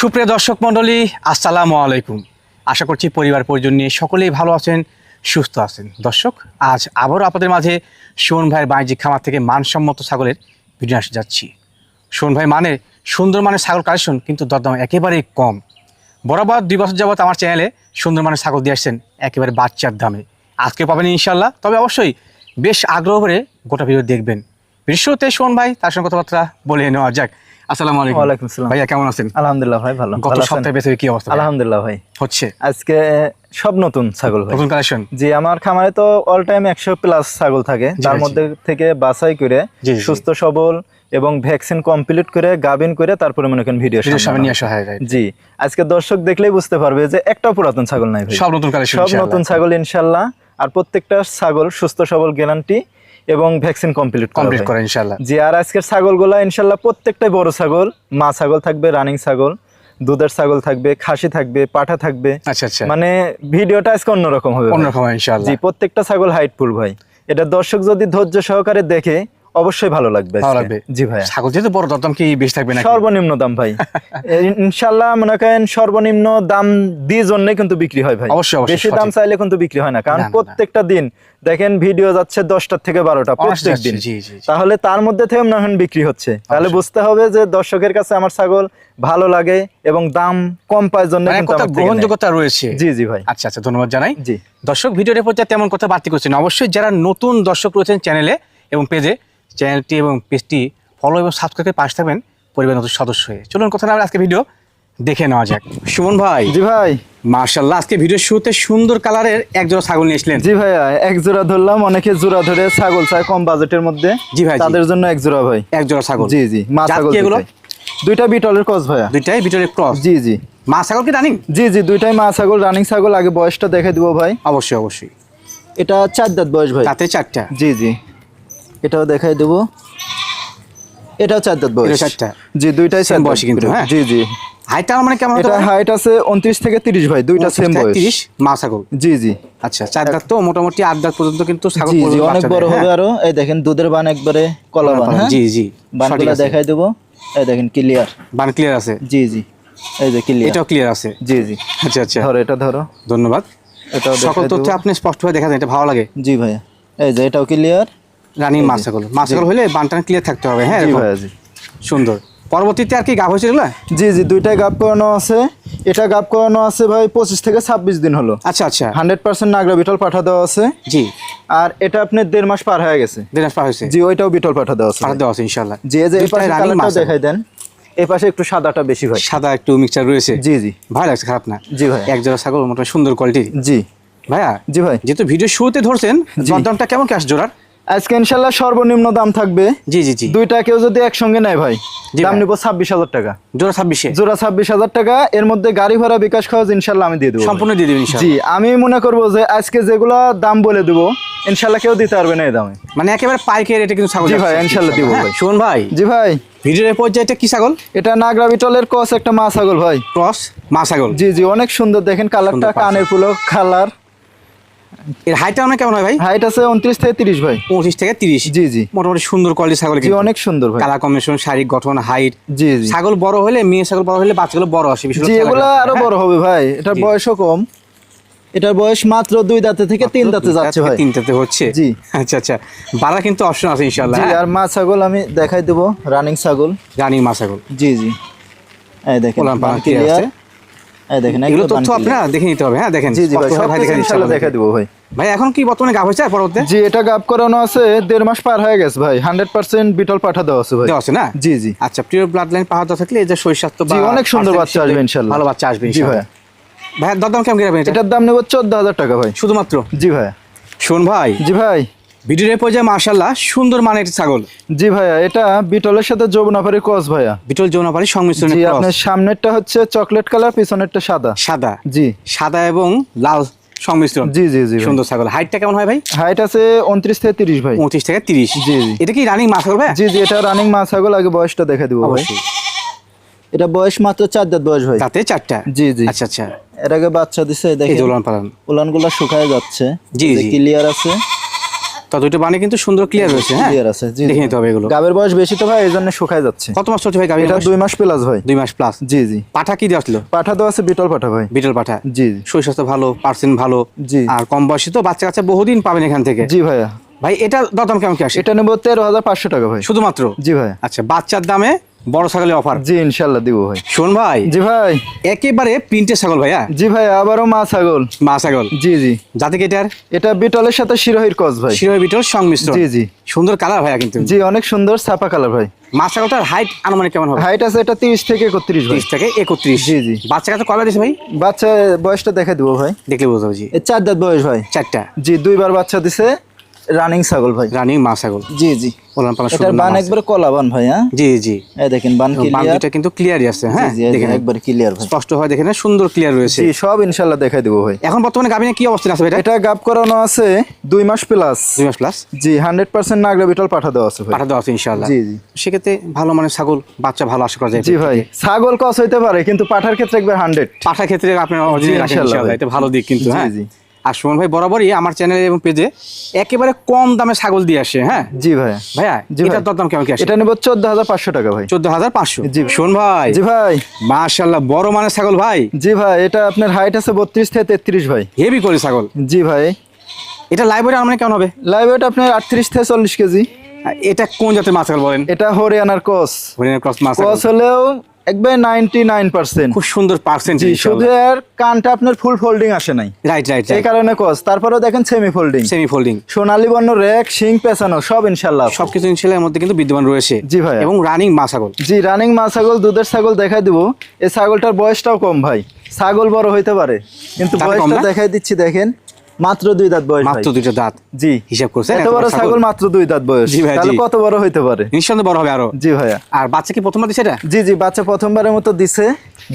সুপ্রিয় দর্শক মণ্ডলী, আসসালামু আলাইকুম। আশা করছি পরিবার পরিজন নিয়ে সকলেই ভালো আছেন, সুস্থ আছেন। দর্শক, আজ আবারও আপনাদের মাঝে সুমন ভাইয়ের বাণিজ্যিক খামার থেকে মানসম্মত ছাগলের ভিডিও আসতে যাচ্ছি। সুমন ভাই মানে সুন্দর মানের ছাগল কালেকশন, কিন্তু দরদাম একেবারেই কম। বরাবর দুই বছর যাবত আমার চ্যানেলে সুন্দর মানের ছাগল দিয়ে আসছেন একেবারে বাচ্চার দামে। আজকে পাবেন ইনশাল্লাহ তবে অবশ্যই বেশ আগ্রহ করে গোটা ভিডিও দেখবেন। বিশ্বতে সুমন ভাই, তার সঙ্গে কথাবার্তা বলে নেওয়া যাক। আসসালামু আলাইকুম। ওয়ালাইকুম আসসালাম। ভাইয়া কেমন আছেন? আলহামদুলিল্লাহ ভাই ভালো। গত সপ্তাহে বেঁচে কি অবস্থা আলহামদুলিল্লাহ ভাই। হচ্ছে? আজকে সব নতুন ছাগল ভাই। নতুন কালেকশন জি আমার খামারে তো অল টাইম একশো প্লাস ছাগল থাকে। তার মধ্যে থেকে বাছাই করে। সুস্থ সবল এবং ভ্যাকসিন কমপ্লিট করে গাবিন করে তারপরে মনে করেন ভিডিও সামনে নিয়ে আসা হয় জি আজকে দর্শক দেখলেই বুঝতে পারবে যে একটা পুরাতন ছাগল নাই ভাই। সব নতুন কালেকশন সব নতুন ছাগল ইনশাল্লাহ আর প্রত্যেকটা ছাগল সুস্থ সবল গ্যারান্টি এবং ভ্যাকসিন কমপ্লিট কমপ্লিট করে ইনশাআল্লাহ। জি আর আজকের ছাগলগুলা ইনশাল্লাহ প্রত্যেকটাই বড় ছাগল। মা ছাগল থাকবে রানিং ছাগল। দুধের ছাগল থাকবে খাসি থাকবে পাঠা থাকবে। আচ্ছা আচ্ছা। মানে ভিডিওটা আজকে অন্যরকম হবে অন্যরকম ইনশাআল্লাহ। জি প্রত্যেকটা ছাগল হাইটফুল ভাই। এটা দর্শক যদি ধৈর্য সহকারে দেখে অবশ্যই ভালো লাগবে ভালো লাগবে। জি ভাই ছাগল যেহেতু বড় দরদাম কি বেশি থাকবে না সর্বনিম্ন দাম ভাই। ইনশাল্লাহ মনে করেন সর্বনিম্ন দাম দিয়ে জন্যই কিন্তু বিক্রি হয় ভাই। অবশ্যই, বেশি দাম চাইলে কিন্তু বিক্রি হয় না। কারণ। প্রত্যেকটা দিন দেখেন ভিডিও যাচ্ছে দশটার থেকে বারোটা প্রত্যেক দিন। তাহলে তার মধ্যে থেকে মনে হয় বিক্রি হচ্ছে। তাহলে বুঝতে হবে যে দর্শকের কাছে আমার ছাগল ভালো লাগে এবং দাম কম পায় জন্য মানে। গ্রহণযোগ্যতা রয়েছে। জি জি ভাই। আচ্ছা আচ্ছা ধন্যবাদ জানাই। জি। দর্শক ভিডিওর পর্যায়ে তেমন কথা বাড়তি করছেন অবশ্যই যারা নতুন দর্শক রয়েছেন চ্যানেলে এবং পেজে চ্যানেলটি এবং পেজটি ফলো এবং সাবস্ক্রাইব করে পাশে থাকবেন পরিবার নতুন সদস্য হয়ে। চলুন কথা না আজকে ভিডিও দেখে নেওয়া যাক। সুমন ভাই। জি ভাই। মার্শাল্লাহ আজকে ভিডিওর শুরুতে সুন্দর কালারের এক জোড়া ছাগল নিয়ে এসলেন জি ভাইয়া এক জোড়া ধরলাম অনেকে জোড়া ধরে ছাগল চায় কম বাজেটের মধ্যে। জি ভাই, তাদের জন্য এক জোড়া ভাই। এক জোড়া ছাগল। জি জি মা ছাগল এগুলো? দুইটা বিটলের ক্রস ভাইয়া। দুইটাই বিটলের ক্রস জি জি। মা ছাগল কি রানিং জি জি দুইটাই মা ছাগল রানিং ছাগল আগে বয়সটা দেখে দিব ভাই। অবশ্যই অবশ্যই। এটা চার দাঁত বয়স ভাই। তাতে চারটা? জি জি। এটাও দেখাই দেবো। এটাও চার দাঁত বয়স। চারটা। জি দুইটাই দাঁত। বয়সী কিন্তু, হ্যাঁ? জি জি। হাইটটা মানে কেমন এটা হাইট আছে উনত্রিশ থেকে তিরিশ ভাই দুইটা সেম বয়স। 30 মা ছাগল। জি জি। আচ্ছা চার দাঁত তো মোটামুটি আট দাঁত পর্যন্ত কিন্তু ছাগল জি অনেক বড় হবে হ্যাঁ? আরও। এই দেখেন দুধের বান একবারে কলা বান হ্যাঁ? জি জি বানগুলা দেখাই দেবো। এই দেখেন ক্লিয়ার বান ক্লিয়ার আছে? জি জি। এই যে ক্লিয়ার এটাও ক্লিয়ার আছে? জি জি। আচ্ছা আচ্ছা। ধরো এটা ধরো। ধন্যবাদ। এটাও সকল তথ্য আপনি স্পষ্টভাবে দেখা যায় এটা ভালো লাগে। জি ভাইয়া। এই যে এটাও ক্লিয়ার রানিং মাছ ছাগল মাছ ছাগল হলে বানটান ক্লিয়ার থাকতে হবে হ্যাঁ সুন্দর। পরবর্তীতে আর কি গাভ হয়েছিল না জি জি দুইটাই গাপ করানো আছে। এটা গাপ করানো আছে ভাই পঁচিশ থেকে ছাব্বিশ দিন হলো। আচ্ছা আচ্ছা। হান্ড্রেড পার্সেন্ট নাগরা বিটল পাঠা দেওয়া আছে। জি। আর এটা আপনার দেড় মাস পার হয়ে গেছে। দেড় মাস পার হয়েছে? জি ওইটাও বিটল পাঠা দেওয়া আছে দেওয়া আছে ইনশাল্লাহ যে এই পাশে running কালারটা দেখাই দেন। এই পাশে একটু সাদাটা বেশি ভাই সাদা একটু মিক্সচার রয়েছে? জি জি। ভালো লাগছে খারাপ না? জি ভাই এক জোড়া ছাগল মোটামুটি সুন্দর কোয়ালিটি জি। ভাইয়া জি ভাই। যেহেতু ভিডিও শুরুতে ধরছেন জি। দরদামটা কেমন ক্যাশ জোড়ার? আজকে ইনশাল্লাহ সর্বনিম্ন দাম থাকবে। জি জি জি। দুইটা কেউ যদি একসঙ্গে নেয় ভাই দাম। নিবো ছাব্বিশ হাজার টাকা। জোড়া ছাব্বিশে? জোড়া ছাব্বিশ হাজার টাকা এর মধ্যে গাড়ি ভাড়া বিকাশ খরচ ইনশাল্লাহ আমি দিয়ে দেবো সম্পূর্ণ দিয়ে দেবেন জি আমি মনে করব যে আজকে যেগুলা দাম বলে দেবো ইনশাল্লাহ কেউ দিতে পারবে না এই দামে। মানে একেবারে পাইকারি রেটে কিন্তু ছাগল জি ভাই, ইনশাল্লাহ। দিব হ্যাঁ, ভাই। শুনুন ভাই। জি ভাই। ভিডিওর পর্যায়ে এটা কি ছাগল? এটা নাগরা বিটলের কস একটা মা ছাগল ভাই। ক্রস মা ছাগল। জি জি অনেক সুন্দর। দেখেন কালারটা কানের ফুলো কালার। এর হাইটটা অনেক কেমন হয় ভাই? হাইট আছে উনত্রিশ থেকে তিরিশ ভাই। পঁচিশ থেকে তিরিশ? জি জি। মোটামুটি সুন্দর কোয়ালিটি ছাগল জি অনেক সুন্দর ভাই। কালার কম্বিনেশন শারীরিক গঠন হাইট জি জি। ছাগল বড় হলে মেয়ে ছাগল বড় হলে বাচ্চাগুলো বড় আসে জি খেয়াল হবে, আরও হ্যাঁ? বড় হবে ভাই। এটার বয়সও কম। এটার বয়স মাত্র দুই দাঁতে থেকে তিন দাঁতে যাচ্ছে ভাই। তিনটাতে হচ্ছে? জি। আচ্ছা আচ্ছা। বাড়া কিন্তু অপশন আছে জি আর মা ছাগল আমি দেখাই দেবো। রানিং ছাগল। রানিং মা ছাগল। জি জি। এই দেখেন। এই দেখেন এগুলো তথ্য আপনারা দেখে নিতে হবে হ্যাঁ? দেখেন জি জি ভাই সব দেখে ইনশাল্লাহ দেখা দিব ভাই। ভাই এখন কি বর্তমানে গাভ হয়েছে পরবর্তী জি এটা গাপ করানো আছে দেড় মাস পার হয়ে গেছে ভাই। হান্ড্রেড পার্সেন্ট বিটল পাঠা দেওয়া আছে ভাই। দেওয়া আছে না? জি জি। আচ্ছা প্রিয় ব্লাড লাইন পাওয়া থাকলে এই যে শরীর স্বাস্থ্য বা অনেক সুন্দর বাচ্চা আসবে ইনশাল্লাহ। ভালো বাচ্চা আসবে জি ইনশাল্লাহ। ভাই। দরদাম কেমন এটা? এটার দাম নেব চোদ্দ হাজার টাকা ভাই। শুধুমাত্র? জি ভাই। শোন ভাই। জি ভাই। ভিডিওর পর্যায়ে মার্শাল্লাহ সুন্দর মানের একটি ছাগল। জি ভাইয়া এটা বিটলের সাথে যৌবনাফারি কস ভাইয়া। বিটল যৌনাপাড়ি সংমিশ্রণ জি আপনার সামনেরটা হচ্ছে চকলেট কালার পিছনেরটা সাদা। সাদা। জি। সাদা এবং লাল সংমিশ্রণ? জি জি জি সুন্দর ছাগল। হাইটটা কেমন হয় ভাই? হাইট আছে থেকে তিরিশ ভাই। পঁচিশ থেকে তিরিশ। জি, জি। এটা কি রানিং ছাগল ভাই? জি জি এটা রানিং মা ছাগল আগে বয়সটা দেখে দিব ভাই। অবশ্যই। এটা বয়স মাত্র চার দাঁত বয়স ভাই। তাতে চারটা? জি জি। আচ্ছা আচ্ছা। এর আগে বাচ্চা দিছে দেখেন। উলান পালান উলানগুলা শুকায় যাচ্ছে। জি, জি। ক্লিয়ার আছে। তো দুটো বানে কিন্তু সুন্দর ক্লিয়ার রয়েছে হ্যাঁ? ক্লিয়ার আছে জি দেখে নিতে হবে এগুলো। গাবের বয়স বেশি তো ভাই এই জন্য শুকায় যাচ্ছে। কত মাস চলছে ভাই গাভী এটা দুই মাস প্লাস ভাই দুই মাস প্লাস জি জি। পাঠা কি দিয়ে আসলো? পাঠা তো আছে বিটল পাঠা ভাই। বিটল পাঠা। জি জি। শরীর স্বাস্থ্য ভালো পার্সেন্ট ভালো জি। আর কম বয়সী তো বাচ্চা কাচ্চা বহুদিন পাবেন এখান থেকে। জি ভাইয়া। ভাই এটা দাম কেমন কি আসে? এটা নেব তেরো হাজার পাঁচশো টাকা ভাই। শুধুমাত্র? জি ভাই আচ্ছা বাচ্চার দামে বড় ছাগলের অফার জি ইনশাল্লাহ দিব ভাই। শোন ভাই জি ভাই। একেবারে প্রিন্টের ছাগল ভাইয়া? জি ভাই আবারও মা ছাগল। মা ছাগল? জি জি। যাতে কি এটার? এটা বিটলের সাথে শিরোহির কস ভাই। শিরোই বিটল সংমিশ্রণ। জি জি। সুন্দর কালার ভাইয়া কিন্তু। জি অনেক সুন্দর ছাপা কালার ভাই। মা ছাগলটার হাইট আনুমানিক কেমন হবে? হাইট আছে এটা তিরিশ থেকে একত্রিশ ভাই। তিরিশ থেকে একত্রিশ। জি, জি। বাচ্চা কাছে কবে দিছে ভাই? বাচ্চা বয়সটা দেখে দিব ভাই। দেখলে পারছি। এ চার দাঁত বয়স ভাই। চারটা। জি দুইবার বাচ্চা দিছে। রানিং ছাগল ভাই। রানিং মা ছাগল। জি জি। ওলান পালা এটার বান একবার কলা বান ভাই হ্যাঁ? জি জি। এই দেখেন বান বান ক্লিয়ার কিন্তু ক্লিয়ারই আছে হ্যাঁ? দেখেন দেখেন, একবার ক্লিয়ার ভাই। স্পষ্ট হয় দেখেন সুন্দর ক্লিয়ার রয়েছে। জি সব ইনশাল্লাহ দেখাই দিব ভাই। এখন বর্তমানে গাবিনে কি অবস্থা আছে ভাই এটা? এটা করানো আছে দুই মাস প্লাস দুই মাস প্লাস জি হান্ড্রেড পার্সেন্ট নাগরা বিটল পাঠা দেওয়া আছে ভাই। পাঠা দেওয়া আছে ইনশাআল্লাহ। জি, জি। সেক্ষেত্রে ভালো মানে ছাগল বাচ্চা ভালো আশা করা যায় জি ভাই ছাগল কস হইতে পারে কিন্তু পাঠার ক্ষেত্রে একবার হান্ড্রেড পাঠার ক্ষেত্রে আপনার অরিজিনাল ইনশাআল্লাহ ইনশাআল্লাহ এটা ভালো দিক কিন্তু জি, হ্যাঁ? জি। আর সুমন ভাই বরাবরই আমার চ্যানেলে এবং পেজে একেবারে কম দামে ছাগল দিয়ে আসে হ্যাঁ? জি ভাই। ভাইয়া এটা এটার দাম দরদাম কেমন কি আসে? এটা নেব চোদ্দ হাজার পাঁচশো টাকা ভাই। চোদ্দ হাজার পাঁচশো? জি। সুমন ভাই। জি ভাই। মাশাল্লাহ বড় মানের ছাগল ভাই। জি ভাই এটা আপনার হাইট আছে বত্রিশ থেকে তেত্রিশ ভাই। হেভি করে ছাগল। জি ভাই। এটা লাইব্রেরি আমার কেমন হবে? লাইব্রেরিটা আপনার আটত্রিশ থেকে চল্লিশ কেজি। এটা কোন জাতের মাছ বলেন? এটা হরিয়ানার কস হরিয়ানা ক্রস মাছ। কস হলেও একবার নাইনটি নাইন পার্সেন্ট খুব সুন্দর পার্সেন্ট শুধু এর কানটা আপনার ফুল ফোল্ডিং আসে নাই। রাইট রাইট এই কারণে কস তারপরেও দেখেন সেমি ফোল্ডিং সেমি ফোল্ডিং সোনালী বর্ণ রেক শিং পেছানো সব ইনশাল্লাহ। সবকিছু ইনশাল্লাহ মধ্যে কিন্তু বিদ্যমান রয়েছে। জি ভাইয়া। এবং রানিং মা ছাগল জি রানিং মা ছাগল দুধের ছাগল দেখাই দিব। এই ছাগলটার বয়সটাও কম ভাই। ছাগল বড় হইতে পারে। কিন্তু বয়সটা দেখাই দিচ্ছি দেখেন। মাত্র দুই দাঁত বয়স মাত্র দুইটা দাঁত। জি। হিসাব করছেন? এত বড় ছাগল। মাত্র দুই দাঁত বয়স। জি ভাই, তাহলে কত বড় হইতে পারে? নিঃসন্দেহে বড় হবে আরও। জি ভাইয়া। আর বাচ্চা কি প্রথমবার দিছে এটা? জি জি বাচ্চা প্রথমবারের মতো দিছে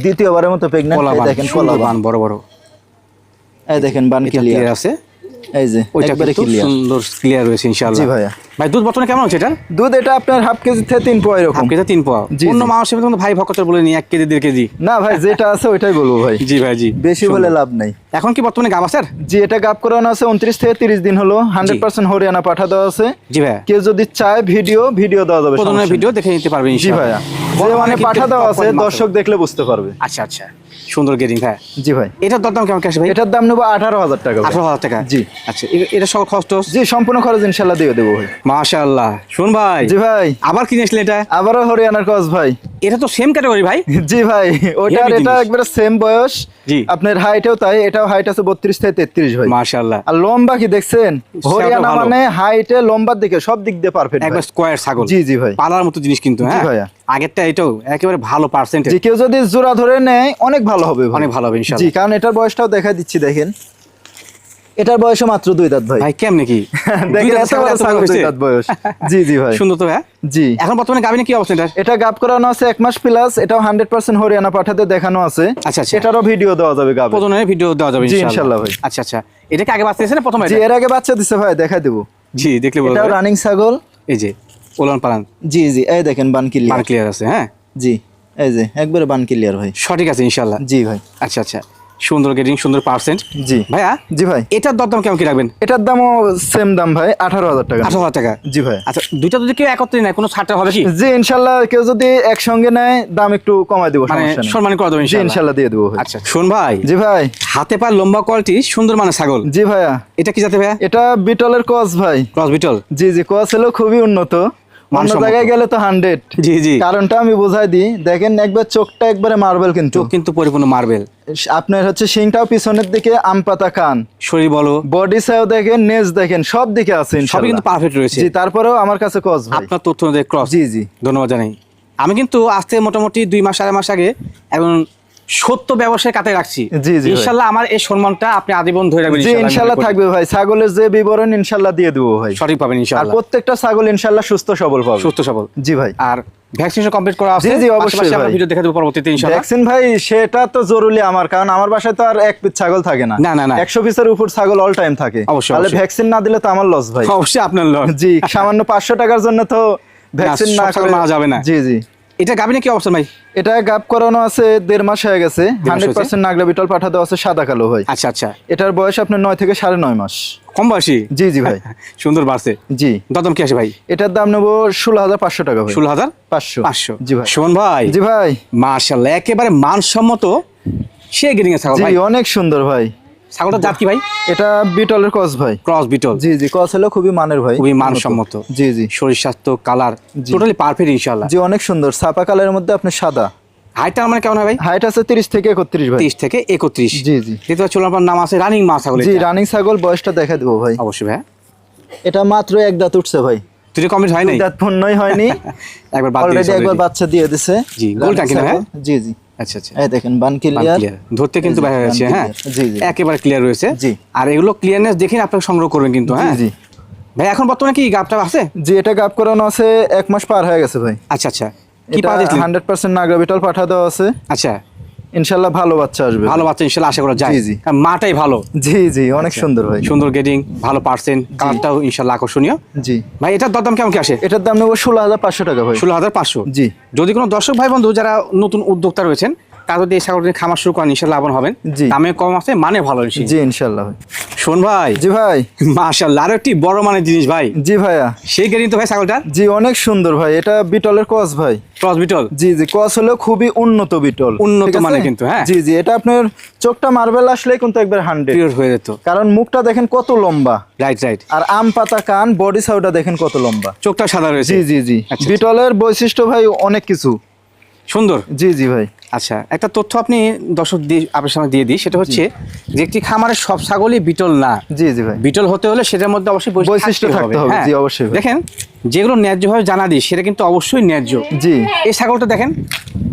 দ্বিতীয়বারের মতো প্রেগন্যান্ট দেখেন সুন্দর কলা বান বান বড় বড়। এই দেখেন বান ক্লিয়ার আছে। এই যে ওইটা কিন্তু সুন্দর ক্লিয়ার রয়েছে ইনশাআল্লাহ। জি ভাইয়া। ভাই দুধ বর্তমানে কেমন হচ্ছে এটা দুধ এটা আপনার হাফ কেজি থেকে তিন পোয়া এরকম। হাফ কেজি তিন পোয়া। অন্য মানুষের মতো ভাই ভকতের বলে নি এক কেজি দেড় কেজি। না ভাই যেটা আছে ওইটাই বলব ভাই। জি ভাই জি। বেশি বলে লাভ নাই। এখন কি বর্তমানে গাব আছে জি এটা গাপ করানো আছে উনত্রিশ থেকে তিরিশ দিন হলো। হান্ড্রেড পার্সেন্ট হরিয়ানা পাঠা দেওয়া আছে। জি কেউ যদি চায় ভিডিও ভিডিও দেওয়া যাবে ভিডিও দেখে নিতে পারবেন জি ভাইয়া। মানে পাঠা দেওয়া আছে। দর্শক দেখলে বুঝতে পারবে। আচ্ছা আচ্ছা। সুন্দর গেটিং হ্যাঁ। জি ভাই। এটার কেমন ভাই? এটার দাম নেব আঠারো হাজার টাকা আঠারো হাজার টাকা? জি। আচ্ছা এটা সব খরচ জি সম্পূর্ণ খরচ ইনশাল্লাহ দিয়ে দেবো ভাই। শুন ভাই জি ভাই। আবার কিনে আসলে এটা? আবারও হরিয়ানার কস ভাই। এটা তো সেম ক্যাটাগরি ভাই। জি ভাই ওটা এটা। একবারে সেম বয়স। জি। আপনার হাইটেও তাই এটাও হাইট আছে বত্রিশ থেকে তেত্রিশ ভাই। মাশাআল্লাহ। আর লম্বা কি দেখছেন? হরিয়ানা। মানে হাইটে লম্বার দিকে সব দিক দিয়ে পারফেক্ট একবার স্কোয়ার ছাগল। জি, জি ভাই। পালার মতো জিনিস কিন্তু হ্যাঁ। আগেরটা এটাও একেবারে ভালো পার্সেন্টেজ কেউ যদি জোড়া ধরে নেয় অনেক ভালো হবে অনেক ভালো হবে জি কারণ এটার বয়সটাও দেখা দিচ্ছি দেখেন। এটার বয়সও মাত্র দুই দাঁত ভাই। ভাই কেমনে কি? দেখেন এত বড় ছাগল দুই দাঁত বয়স। জি জি ভাই। সুন্দর তো হ্যাঁ? জি। এখন বর্তমানে গাবিনে কি অবস্থা এটা এটা গাপ করানো আছে এক মাস প্লাস এটাও হান্ড্রেড পার্সেন্ট হরিয়ানা পাঠাতে দেখানো আছে। আচ্ছা, আচ্ছা। এটারও ভিডিও দেওয়া যাবে গাবে প্রথমে ভিডিও দেওয়া যাবে জি, ইনশাআল্লাহ। ইনশাআল্লাহ ভাই। আচ্ছা আচ্ছা। এটা কি আগে বাচ্চা দিয়েছে না প্রথমে জি এর আগে বাচ্চা দিছে ভাই দেখা দেবো। জি দেখলে বলব। এটাও রানিং ছাগল। এই যে ওলান পালান। জি জি এই দেখেন বান ক্লিয়ার ক্লিয়ার আছে হ্যাঁ? জি। এই যে একবারে বান ক্লিয়ার ভাই। সঠিক আছে ইনশাআল্লাহ। জি ভাই। আচ্ছা আচ্ছা। সুন্দর গেটিং সুন্দর পার্সেন্ট জি। ভাইয়া? জি ভাই। এটার দরদাম কেমন কি রাখবেন? এটার দামও সেম দাম ভাই আঠারো হাজার টাকা। আঠারো হাজার টাকা? জি ভাই। আচ্ছা দুইটা যদি কেউ একত্রে নেয় কোনো ছাড়টা হবে কি? জি ইনশাল্লাহ কেউ যদি একসঙ্গে নেয় দাম একটু কমাই দিব মানে সম্মান করে দেবো ইনশাল্লাহ দিয়ে দেবো আচ্ছা শোন ভাই। জি ভাই। হাতে পার লম্বা কোয়ালিটি সুন্দর মানে ছাগল। জি ভাইয়া। এটা কি জাতে ভাইয়া? এটা বিটলের কস ভাই। Cross beetle. জি জি কস হলো খুবই উন্নত। অন্য জায়গায় গেলে তো হান্ড্রেড জি জি। কারণটা আমি বুঝাই দিই। দেখেন একবার চোখটা একবারে মার্বেল কিন্তু। চোখ কিন্তু পরিপূর্ণ মার্বেল আপনার হচ্ছে শিংটাও পিছনের দিকে আম পাতা খান। শরীর বলো। বডি সাইও দেখেন নেজ দেখেন সব দিকে আছে সবই ইনশাল্লাহ। কিন্তু পারফেক্ট রয়েছে। জি তারপরেও আমার কাছে ভাই। আপনার তথ্য ক্রস জি জি। ধন্যবাদ জানাই। আমি কিন্তু আজ থেকে মোটামুটি দুই মাস আড়াই মাস আগে এখন সত্য ব্যবসায় কাতায় রাখছি। জি, জি ভাই। ইনশাল্লাহ আমার এই সম্মানটা আপনি আজীবন ধরে রাখবেন করি। থাকবে ভাই। ছাগলের যে বিবরণ ইনশাল্লাহ দিয়ে দেবো ভাই। সঠিক পাবেন আর ইনশাল্লাহ প্রত্যেকটা ছাগল ইনশাল্লাহ সুস্থ সবল পাবে। সুস্থ সবল। জি ভাই। আর ভ্যাকসিনেশন কমপ্লিট করা আছে? জি, জি, অবশ্যই আমরা ভিডিও দেখা দেবো পরবর্তীতে ইনশাল্লাহ। ভ্যাকসিন ভাই সেটা তো জরুরি আমার কারণ আমার বাসায় তো আর এক পিস ছাগল থাকে না। না, না, না। একশো পিসের উপর ছাগল অল টাইম থাকে। তাহলে ভ্যাকসিন না দিলে তো আমার লস ভাই। অবশ্যই আপনার লস জি সামান্য পাঁচশো টাকার জন্য তো ভ্যাকসিন না মারা যাবে না। জি জি। এটা গাবিনে কি অবস্থা ভাই? এটা গাপ করানো আছে দেড় মাস হয়ে গেছে। হান্ড্রেড পার্সেন্ট নাগরা বিটল পাঠা দেওয়া আছে সাদা কালো ভাই আচ্ছা আচ্ছা। এটার বয়স আপনার নয় থেকে সাড়ে নয় মাস। কম বয়সী? জি জি ভাই। সুন্দর বাড়ছে। জি। দদম কি আছে ভাই? এটার দাম নেব ষোলো হাজার পাঁচশো টাকা ভাই। ষোলো হাজার পাঁচশো। পাঁচশো। জি ভাই। সুমন ভাই। জি ভাই। মার্শাল্লাহ একেবারে মানসম্মত সে গেরিং ছাগল ভাই। অনেক সুন্দর ভাই। ছাগলটার জাত কি ভাই? এটা বিটলের কস ভাই। Cross beetle. জি জি কস হলো খুবই মানের ভাই খুবই মানসম্মত। জি জি। শরীর স্বাস্থ্য কালার টোটালি পারফেক্ট ইনশাল্লাহ জি অনেক সুন্দর। সাপা কালারের মধ্যে আপনি সাদা। হাইটটা মানে কেমন হয় ভাই? হাইট আছে তিরিশ থেকে একত্রিশ ভাই। তিরিশ থেকে একত্রিশ। জি জি। যেহেতু চলো আপনার নাম আছে রানিং মা ছাগল জি রানিং ছাগল বয়সটা দেখা দেবো ভাই। অবশ্যই ভাই। এটা মাত্র এক দাঁত উঠছে ভাই। দুটো কমপ্লিট হয় নাই দাঁত পূর্ণই হয়নি। একবার বাদ অলরেডি একবার বাচ্চা দিয়ে দিছে। জি, গোলটা কিনা, ছাগল। জি জি। আচ্ছা আচ্ছা। এই দেখেন বান ক্লিয়ার ধরতে কিন্তু দেখা যাচ্ছে হ্যাঁ? জি, জি। একেবারে ক্লিয়ার রয়েছে। জি। আর এগুলো ক্লিয়ারনেস দেখে আপনাকে সংগ্রহ করবেন কিন্তু হ্যাঁ? জি। ভাই এখন বর্তমানে কি গাবটা আছে? জি এটা গাপ করানো আছে এক মাস পার হয়ে গেছে ভাই। আচ্ছা আচ্ছা। কি এটা পা দিয়েছিলেন হান্ড্রেড পার্সেন্ট নাগরা বিটল পাঠা দেওয়া আছে। আচ্ছা। ইনশাল্লাহ ভালো বাচ্চা আসবে। ভালো বাচ্চা ইনশাল্লাহ আশা করা যায়। জি, জি। মাটাই ভালো। জি জি অনেক সুন্দর ভাই। সুন্দর গেটিং ভালো পার্সেন্ট কালারটাও ইনশাল্লাহ আকর্ষণীয়। জি। ভাই এটার দরদাম কেমন কি আসে? এটার দাম নেব ষোলো হাজার পাঁচশো টাকা ভাই। ষোলো হাজার পাঁচশো। জি। যদি কোনো দর্শক ভাই বন্ধু যারা নতুন উদ্যোক্তা রয়েছেন তারা যদি এই ছাগলটি খামার শুরু করেন ইনশাল্লাহ লাভবান হবেন। জি। দামে কম আছে মানে ভালো। জি ইনশাল্লাহ শোন ভাই। জি ভাই। মাশাল্লাহ আরও একটি বড় মানের জিনিস ভাই। জি ভাইয়া। সেই গেটিং তো ভাই ছাগলটার? জি অনেক সুন্দর ভাই এটা বিটলের কস ভাই। Cross beetle? জি জি কস হলো খুবই উন্নত বিটল উন্নত? মানের কিন্তু, হ্যাঁ। জি জি এটা আপনার চোখটা মার্বেল আসলে কিন্তু একবার হান্ড্রেড হয়ে যেত। কারণ মুখটা দেখেন কত লম্বা। রাইট রাইট আর আম পাতা কান বডি সাউটা দেখেন কত লম্বা। চোখটা সাদা রয়েছে। জি জি জি। আচ্ছা, বিটলের বৈশিষ্ট্য ভাই অনেক কিছু। সুন্দর? জি জি ভাই। আচ্ছা একটা তথ্য আপনি দর্শক দিয়ে আপনার সামনে দিয়ে দিই সেটা হচ্ছে যে একটি খামারের সব ছাগলই বিটল না। জি জি ভাই। বিটল হতে হলে সেটার মধ্যে অবশ্যই বৈশিষ্ট্য থাকতে হবে, হ্যাঁ। জি, অবশ্যই দেখেন যেগুলো ন্যায্যভাবে জানা দিই সেটা কিন্তু অবশ্যই ন্যায্য। জি। এই ছাগলটা দেখেন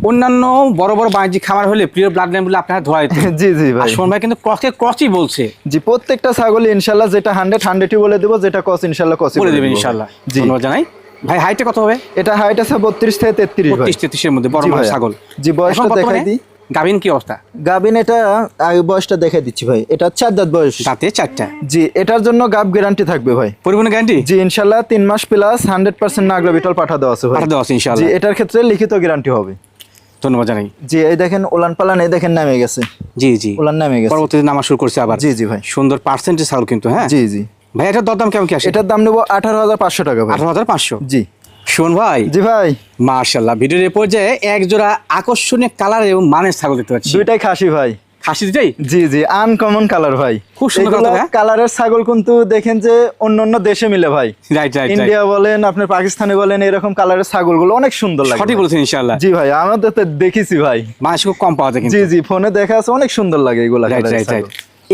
অন্যান্য বড় বড় বাণিজ্যিক খামার হলে প্রিয় ব্লাড লাইন বলে আপনারা ধোয়া জি জি ভাই। সোমন ভাই কিন্তু ক্রসকে ক্রসই বলছে। জি প্রত্যেকটা ছাগল ইনশাল্লাহ যেটা হান্ড্রেড হান্ড্রেডই বলে দেবো যেটা কস ইনশাল্লাহ কস বলে দেবেন ইনশাল্লাহ। জি। ধন্যবাদ জানাই। ভাই হাইটে কত হবে? এটা হাইট আছে বত্রিশ থেকে তেত্রিশ ভাই। বত্রিশ তেত্রিশের মধ্যে বড় বড় ছাগল। জি, বয়সটা দেখাই দিই। গাভিন কি অবস্থা? গাবিন এটা বয়সটা দেখাই দিচ্ছি ভাই। এটা চার দাঁত বয়স। দাঁতে চারটা। জি এটার জন্য গাব গ্যারান্টি থাকবে ভাই। পরিবহন গ্যারান্টি জি ইনশাল্লাহ তিন মাস plus hundred percent Nagra Beetal পাঠা দেওয়া আছে ভাই। পাঠা দেওয়া আছে জি এটার ক্ষেত্রে লিখিত গ্যারান্টি হবে। ধন্যবাদ জানাই। জি এই দেখেন ওলান পালান এই দেখেন নামে গেছে। জি জি। ওলান নামে গেছে। পরবর্তীতে নামা শুরু করছে আবার। জি জি ভাই। সুন্দর পার্সেন্টেজ ছাগল কিন্তু হ্যাঁ? জি জি। ভাই এটার দরদাম কেমন কি আসে? এটার দাম নেব আঠারো হাজার পাঁচশো টাকা ভাই। আঠারো হাজার পাঁচশো? জি। শোন ভাই। জি ভাই। মার্শাল্লাহ ভিডিওর এ পর্যায়ে এক জোড়া আকর্ষণীয় কালার এবং মানের ছাগল দেখতে পাচ্ছি। দুইটাই খাসি ভাই। খাসি জি জি আনকমন কালার ভাই। খুব সুন্দর এগুলা কালার, হ্যাঁ? কালারের ছাগল কিন্তু দেখেন যে অন্য অন্য দেশে মিলে ভাই। রাইট রাইট ইন্ডিয়া বলেন আপনার পাকিস্তানে বলেন এরকম কালারের ছাগলগুলো অনেক সুন্দর লাগে সঠিক। বলেছেন ইনশাআল্লাহ। জি ভাই আমাদের তো দেখেছি ভাই। মানুষ খুব কম পাওয়া যায় কিন্তু। জি জি ফোনে দেখা আছে অনেক সুন্দর লাগে এগুলা রাইট রাইট।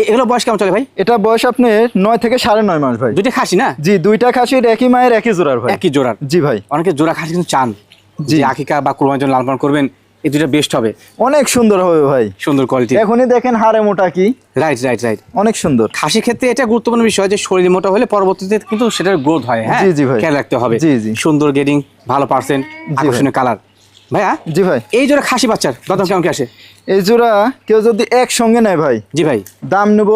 এগুলো বয়স কেমন চলে ভাই? এটা বয়স আপনার নয় থেকে সাড়ে নয় মাস ভাই। দুইটা খাসি না? জি দুইটা খাসির একই মায়ের একই জোড়ার ভাই। একই জোড়ার। জি ভাই। অনেকে জোড়া খাসি কিন্তু চান। জি। আকিকা বা কোরবানির জন্য লালন করবেন এই দুইটা বেস্ট হবে। অনেক সুন্দর হবে ভাই। সুন্দর কোয়ালিটি এখনই দেখেন হাড়ে মোটা কি। রাইট রাইট রাইট অনেক সুন্দর। খাসি ক্ষেত্রে এটা গুরুত্বপূর্ণ বিষয় যে শরীর মোটা হলে পরবর্তীতে কিন্তু সেটার গ্রোথ হয় হ্যাঁ? জি, জি ভাই। খেয়াল রাখতে হবে। জি, জি। সুন্দর গেডিং ভালো পার্সেন্ট আকর্ষণীয় কালার ভাইয়া জি ভাই। এই জোড়া খাসি বাচ্চার দাম কেমন কি আসে? এই জোড়া কেউ যদি একসঙ্গে নেয় ভাই জি ভাই। দাম নেব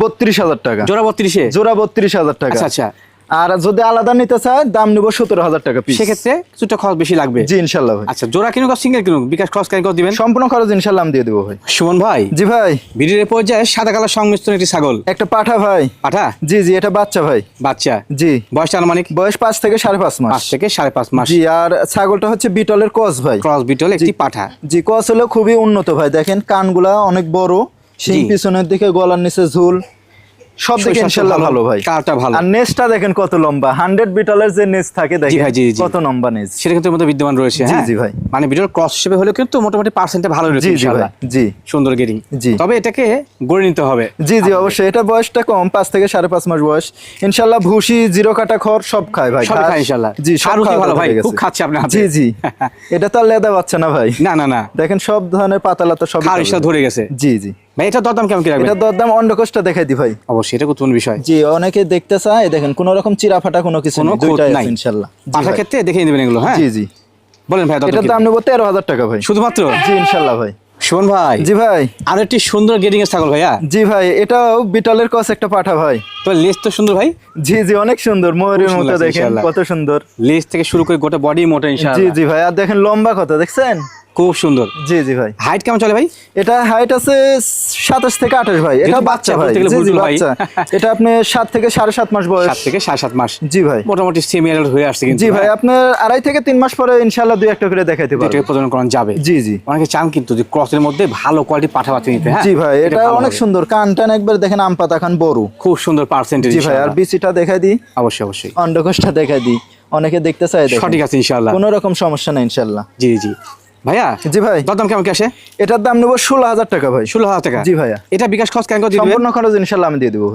বত্রিশ হাজার টাকা। জোড়া বত্রিশে? জোড়া বত্রিশ হাজার টাকা। আচ্ছা আচ্ছা। আর যদি আলাদা নিতে চায় দাম নেব সতেরো হাজার টাকা পিস সেক্ষেত্রে কিছুটা খরচ বেশি লাগবে। জি ইনশাল্লাহ ভাই। আচ্ছা জোড়া কিনুক সিঙ্গেল কিনুক বিকাশ খরচ কেন দিবেন? সম্পূর্ণ খরচ ইনশাল্লাহ আমি দিয়ে দেবো ভাই। সুমন ভাই জি ভাই। ভিডিওর পর্যায়ে সাদা কালার সংমিশ্রণ একটি ছাগল। একটা পাঠা ভাই। পাঠা? জি জি এটা বাচ্চা ভাই। বাচ্চা? জি। বয়সটা আনুমানিক বয়স পাঁচ থেকে সাড়ে পাঁচ মাস। পাঁচ থেকে সাড়ে পাঁচ মাস। জি আর ছাগলটা হচ্ছে বিটলের কস ভাই। ক্রস বিটল একটি পাঠা। জি কস হলো খুবই উন্নত ভাই। দেখেন কানগুলা অনেক বড়। জি। পিছনের দিকে গলার নিচে ঝুল। সব স্বাস্থ্য ভালো। ভাই। ভালো। আর নেসটা দেখেন কত লম্বা। হান্ড্রেড বিটলের যে নেস থাকে দেখেন জি, জি। কত লম্বা নেস। সেটা কিন্তু মধ্যে বিদ্যমান রয়েছে হ্যাঁ? জি ভাই। মানে ভিডিওর ক্রস হিসেবে হলেও কিন্তু মোটামুটি পার্সেন্টে ভালো রয়েছে ইনশাআল্লাহ জি সুন্দর গেটিং জি। তবে এটাকে গড়ে নিতে হবে। জি জি অবশ্যই। এটা বয়সটা কম পাঁচ থেকে সাড়ে পাঁচ মাস বয়স। ইনশাল্লাহ ভুসি জিরো কাটা খড় সব খায় ভাই। ঘাস- খায় ইনশাল্লাহ। জি সব খাওয়া ভালো ভাই, খুব খাচ্ছে আপনার হাতে। জি জি। এটা তো আর লেদা বাচ্চা না ভাই। না না না। দেখেন সব ধরনের পাতালাতা সব খাওয়ার ধরে গেছে। জি জি। ভাই এটা দরদাম কেমন কি রাখবেন এটা দরদাম অন্ডকোষটা দেখাই দি ভাই। অবশ্যই এটা গুরুত্বপূর্ণ বিষয়। জি অনেকে দেখতে চায় দেখেন কোন রকম চিরা ফাটা কোনো কিছু নেই খোঁজ আছে ইনশাল্লাহ। জি ক্ষেত্রে দেখে নেবেন এগুলো হ্যাঁ? জি জি। বলেন ভাই দরদাম দাম নেব তেরো টাকা ভাই। শুধুমাত্র? জি ভাই। শোন ভাই। জি ভাই। আর একটি সুন্দর গেডিং এর ছাগল ভাইয়া। জি ভাই এটাও বিটলের কস একটা পাঠা ভাই। তো লেজ তো সুন্দর ভাই? জি জি অনেক সুন্দর ময়ূরের খুব মতো দেখেন কত সুন্দর। লেজ থেকে শুরু করে গোটা বডি মোটা জি জি ভাই আর দেখেন লম্বা কত দেখছেন? খুব সুন্দর। জি জি ভাই। হাইট কেমন চলে ভাই? এটা হাইট আছে সাতাশ থেকে আঠাশ ভাই। এটা বাচ্চা ভাই। বাচ্চা। এটা আপনি সাত থেকে সাড়ে সাত মাস বয়স। সাত থেকে সাড়ে সাত মাস। জি ভাই। মোটামুটি সেমি হয়ে আসছে জি ভাই আপনার আড়াই থেকে তিন মাস পরে ইনশাল্লাহ দুই একটা করে দেখাইতে পারব। যেটাকে প্রজনন করানো যাবে। জি জি। অনেকে চান কিন্তু যে ক্রসের মধ্যে ভালো কোয়ালিটি পাঠা নিতে হ্যাঁ? জি ভাই এটা অনেক সুন্দর। কান টান একবার দেখেন আম পাতা খান বড়। খুব সুন্দর পার্সেন্টেজ জি ভাই আর বিচিটা দেখাই দিই। অবশ্যই অবশ্যই। অন্ডকোষটা দেখাই দিই। অনেকে দেখতে চায় সঠিক আছে ইনশাল্লাহ কোনো রকম সমস্যা নাই ইনশাল্লাহ জি জি। ভাইয়া জি ভাই। দরদাম কেমন কি আসে? এটার দাম নেব ষোলো হাজার টাকা ভাই। ষোলো হাজার টাকা? জি ভাইয়া। এটা বিকাশ খরচ কেন? সম্পূর্ণ খরচ ইনশাল্লাহ আমি দিয়ে দেবো ভাই।